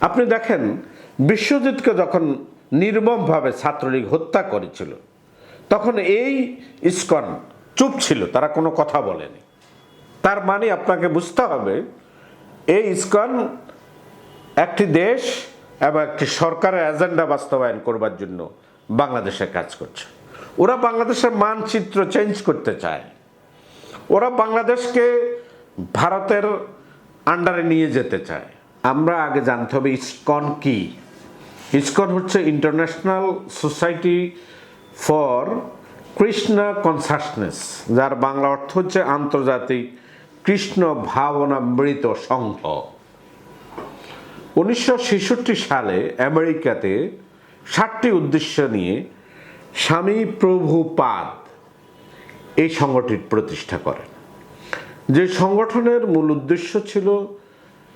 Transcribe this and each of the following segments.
আপনি দেখেন, বিশ্বজিৎকে যখন নির্মমভাবে ছাত্রলীগ হত্যা করেছিল, তখন এই ইস্কন চুপ ছিল, তারা কোনো কথা বলেনি। তার মানে আপনাকে বুঝতে হবে, এই ইস্কন একটি দেশ এবং একটি সরকারের এজেন্ডা বাস্তবায়ন করবার জন্য বাংলাদেশে কাজ করছে। ওরা বাংলাদেশের মানচিত্র চেঞ্জ করতে চায়। ওরা বাংলাদেশকে ভারতের আন্ডারে নিয়ে যেতে চায়। আমরা আগে জানতে হবে ইসকন কি? ইসকন হচ্ছে international society for Krishna consciousness যার বাংলা অর্থ হচ্ছে আন্তর্জাতিক কৃষ্ণ ভাবনামৃত সংঘ। উনিশশো ছেষট্টি সালে আমেরিকাতে ষাটটি উদ্দেশ্য নিয়ে স্বামী প্রভুপাদ এই সংগঠন প্রতিষ্ঠা করেন। যে সংগঠনের মূল উদ্দেশ্য ছিল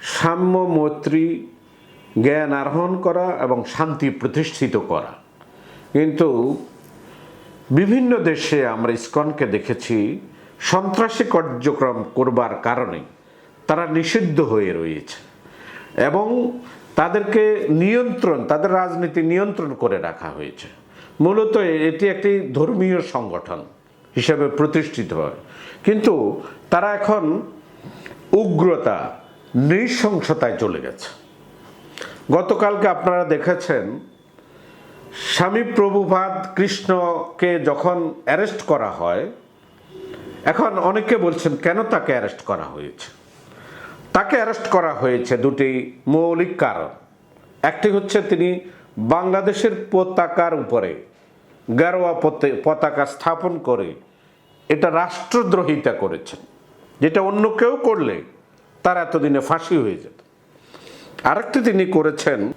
সাম্য মৈত্রী জ্ঞান আরোহণ করা এবং শান্তি প্রতিষ্ঠিত করা। কিন্তু বিভিন্ন দেশে আমরা ইস্কনকে দেখেছি, সন্ত্রাসী কার্যক্রম করবার কারণে তারা নিষিদ্ধ হয়ে রয়েছে এবং তাদেরকে নিয়ন্ত্রণ, তাদের রাজনীতি নিয়ন্ত্রণ করে রাখা হয়েছে। মূলত এটি একটি ধর্মীয় সংগঠন হিসেবে প্রতিষ্ঠিত হয়। কিন্তু তারা এখন উগ্রতা নৃশংসতায় চলে গেছে। গতকালকে আপনারা দেখেছেন, স্বামী প্রভুপাদ কৃষ্ণকে যখন অ্যারেস্ট করা হয়, এখন অনেকে বলছেন, কেন তাকে অ্যারেস্ট করা হয়েছে? তাকে অ্যারেস্ট করা হয়েছে দুটি মৌলিক কারণ। একটি হচ্ছে তিনি বাংলাদেশের পতাকার উপরে গারোয়া পতে- পতাকা স্থাপন করে এটা রাষ্ট্রদ্রোহিতা করেছেন, যেটা অন্য কেউ করলে তার এতদিনে ফাঁসি হয়ে যেত। আরেকটি তিনি করেছেন,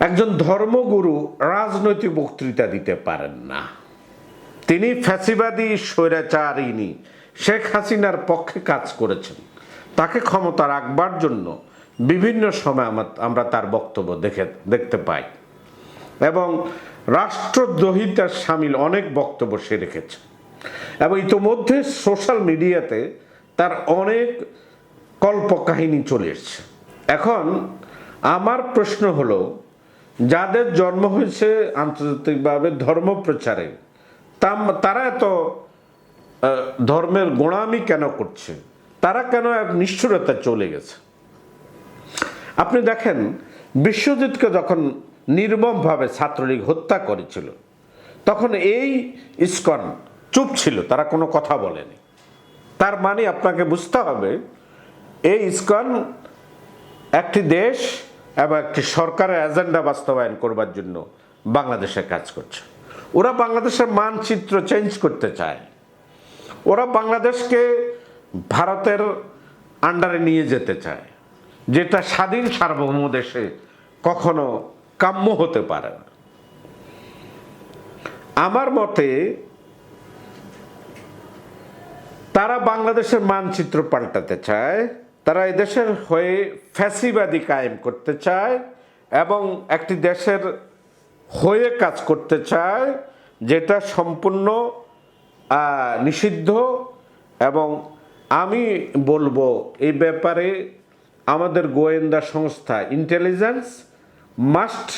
একজন ধর্মগুরু রাজনৈতিক বক্তৃতা দিতে পারেন না। তিনি ফ্যাসিবাদী, স্বৈরাচারিণী শেখ হাসিনার পক্ষে কাজ করেছেন। তাকে ক্ষমতা রাখবার জন্য বিভিন্ন সময় আমা- আমরা তার বক্তব্য দেখে, দেখতে পাই। এবং রাষ্ট্রদ্রোহিতার সামিল অনেক বক্তব্য সে রেখেছে এবং ইতোমধ্যে সোশ্যাল মিডিয়াতে তার অনেক কল্পকাহিনী চলে এসছে। এখন আমার প্রশ্ন হলো, যাদের জন্ম হয়েছে আন্তর্জাতিকভাবে ধর্ম প্রচারে তারা এত ধর্মের গোড়ামি কেন করছে? তারা কেন এক নিষ্ঠুরতা চলে গেছে? আপনি দেখেন, বিশ্বজিৎকে যখন নির্মমভাবে ছাত্রলীগ হত্যা করেছিল, তখন এই ইস্কন চুপ ছিল, তারা কোনো কথা বলেনি। তার মানে আপনাকে বুঝতে হবে এই ইস্কন একটি দেশ এবং একটি সরকারের এজেন্ডা বাস্তবায়ন করবার জন্য বাংলাদেশে কাজ করছে। ওরা বাংলাদেশের মানচিত্র চেঞ্জ করতে চায়। ওরা বাংলাদেশকে ভারতের আন্ডারে নিয়ে যেতে চায়, যেটা স্বাধীন সার্বভৌম দেশে কখনো কাম্য হতে পারে না। আমার মতে, তারা বাংলাদেশের মানচিত্র পাল্টাতে চায় তারা এই দেশের হয়ে ফ্যাসিবাদী কায়েম করতে চায় এবং একটি দেশের হয়ে কাজ করতে চায় যেটা সম্পূর্ণ নিষিদ্ধ এবং আমি বলব এই ব্যাপারে আমাদের গোয়েন্দা সংস্থা ইন্টেলিজেন্স মাস্ট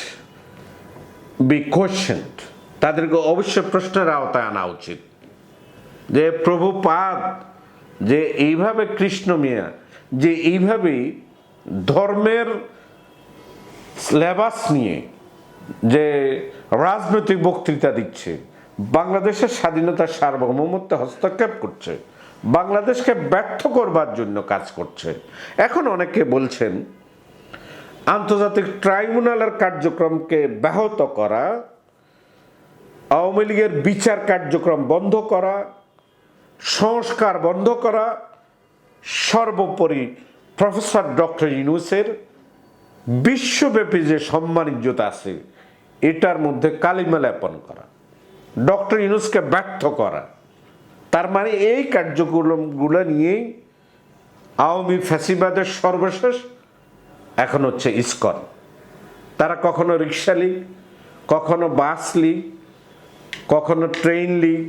বি কোয়েশ্চেন্ড তাদেরকে অবশ্যই প্রশ্নের আওতায় আনা উচিত। যে প্রভুপাদ, যে এইভাবে কৃষ্ণ মিয়া যে এইভাবেই ধর্মের স্ল্যাবাস নিয়ে যে রাজনৈতিক বক্তৃতা দিচ্ছে, বাংলাদেশের স্বাধীনতার সার্বভৌমত্ব হস্তক্ষেপ করছে, বাংলাদেশকে ব্যর্থ করবার জন্য কাজ করছে। এখন অনেকে বলছেন, আন্তর্জাতিক ট্রাইব্যুনালের কার্যক্রমকে ব্যাহত করা, আওয়ামী লীগের বিচার কার্যক্রম বন্ধ করা, সংস্কার বন্ধ করা সর্বোপরি প্রফেসর ডক্টর ইউনুসের বিশ্বব্যাপী যে সম্মান ইজ্জত আছে, এটার মধ্যে কালিমা লেপন করা, ডক্টর ইউনুসকে ব্যর্থ করা, তার মানে এই কার্যক্রমগুলো নিয়েই আওয়ামী ফ্যাসিবাদের সর্বশেষ এখন হচ্ছে ইস্কন। তারা কখনো রিক্সা লীগ, কখনো বাস লিগ, কখনো ট্রেন লিগ,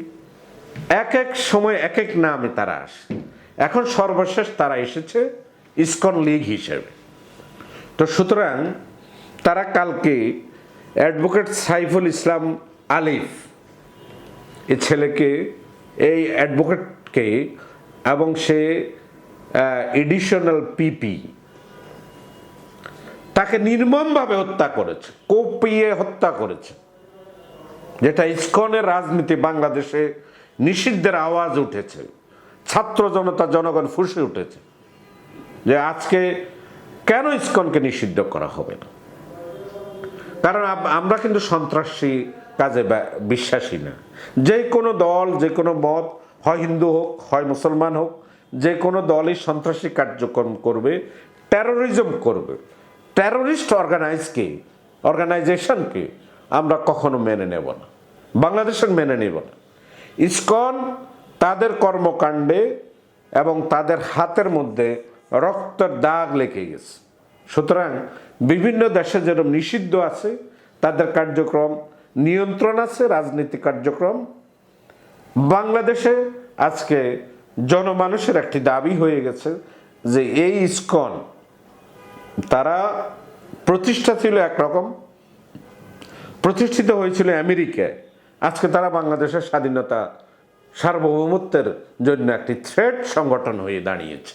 এক এক সময় এক এক নামে তারা আসে। এখন সর্বশেষ তারা এসেছে ইস্কন লীগ হিসেবে। তো সুতরাং তারা কালকে অ্যাডভোকেট সাইফুল ইসলাম আলিফ, এ ছেলেকে, এই অ্যাডভোকেটকে এবং সে এডিশনাল পিপি, তাকে নির্মমভাবে হত্যা করেছে, কোপিয়ে হত্যা করেছে, যেটা ইস্কনের রাজনীতি বাংলাদেশে নিষিদ্ধের আওয়াজ উঠেছে। ছাত্র জনতা, জনগণ ফুসে উঠেছে যে আজকে কেন ইস্কনকে নিষিদ্ধ করা হবে না? কারণ আমরা কিন্তু সন্ত্রাসী কাজে বিশ্বাসী না। যে কোনো দল, যে কোনো মত, হয় হিন্দু হোক, হয় মুসলমান হোক, যে কোনো দলই সন্ত্রাসী কার্যক্রম করবে টেরোরিজম করবে। টেরোরিস্ট অর্গানাইজকে অর্গানাইজেশনকে আমরা কখনো মেনে নেব না। বাংলাদেশের মেনে নেব না। ইসকন তাদের কর্মকাণ্ডে এবং তাদের হাতের মধ্যে রক্তের দাগ লেগে গেছে। সুতরাং বিভিন্ন দেশে যেরকম নিষিদ্ধ আছে, তাদের কার্যক্রম নিয়ন্ত্রণ আছে রাজনীতি কার্যক্রম। বাংলাদেশে আজকে জনমানুষের একটি দাবি হয়ে গেছে যে এই ইস্কন, তারা প্রতিষ্ঠা ছিল একরকম। প্রতিষ্ঠিত হয়েছিল আমেরিকায়। আজকে তারা বাংলাদেশের স্বাধীনতা সার্বভৌমত্বের জন্য একটি থ্রেড সংগঠন হয়ে দাঁড়িয়েছে।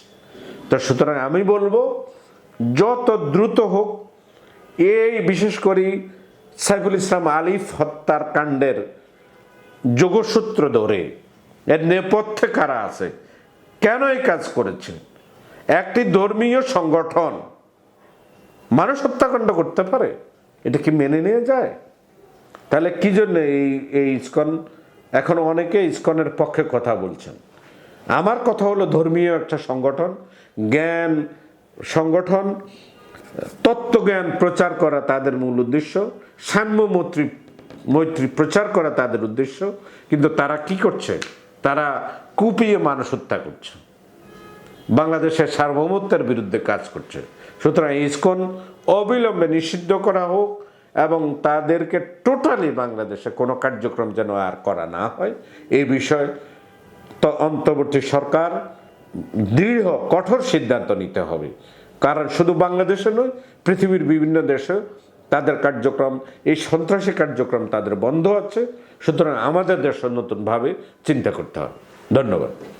তো সুতরাং আমি বলব, যত দ্রুত হোক, এই বিশেষ করে সাইফুল ইসলাম আলিফ হত্যার কাণ্ডের যোগসূত্র ধরে এর নেপথ্যে কারা আছে, কেন এই কাজ করেছে একটি ধর্মীয় সংগঠন মানুষ হত্যাকাণ্ড করতে পারে, এটা কি মেনে নিয়ে যায়? তাহলে কি জন্য এই এই ইস্কন এখন অনেকে ইস্কনের পক্ষে কথা বলছেন। আমার কথা হলো ধর্মীয় একটা সংগঠন, জ্ঞান সংগঠন, তত্ত্বজ্ঞান প্রচার করা তাদের মূল উদ্দেশ্য সাম্য মৈত্রী মৈত্রী প্রচার করা তাদের উদ্দেশ্য, কিন্তু তারা কি করছে? তারা কুপিয়ে মানুষ হত্যা করছে। বাংলাদেশের সার্বভৌমত্বের বিরুদ্ধে কাজ করছে। সুতরাং ইসকন অবিলম্বে নিষিদ্ধ করা হোক এবং তাদেরকে টোটালি বাংলাদেশে কোনো কার্যক্রম যেন আর করা না হয়। এই বিষয়ে তো অন্তর্বর্তী সরকার দৃঢ়, কঠোর সিদ্ধান্ত নিতে হবে। কারণ শুধু বাংলাদেশে নয়, পৃথিবীর বিভিন্ন দেশে তাদের কার্যক্রম, এই সন্ত্রাসী কার্যক্রম তাদের বন্ধ আছে। সুতরাং আমাদের দেশে নতুনভাবে চিন্তা করতে হবে। ধন্যবাদ।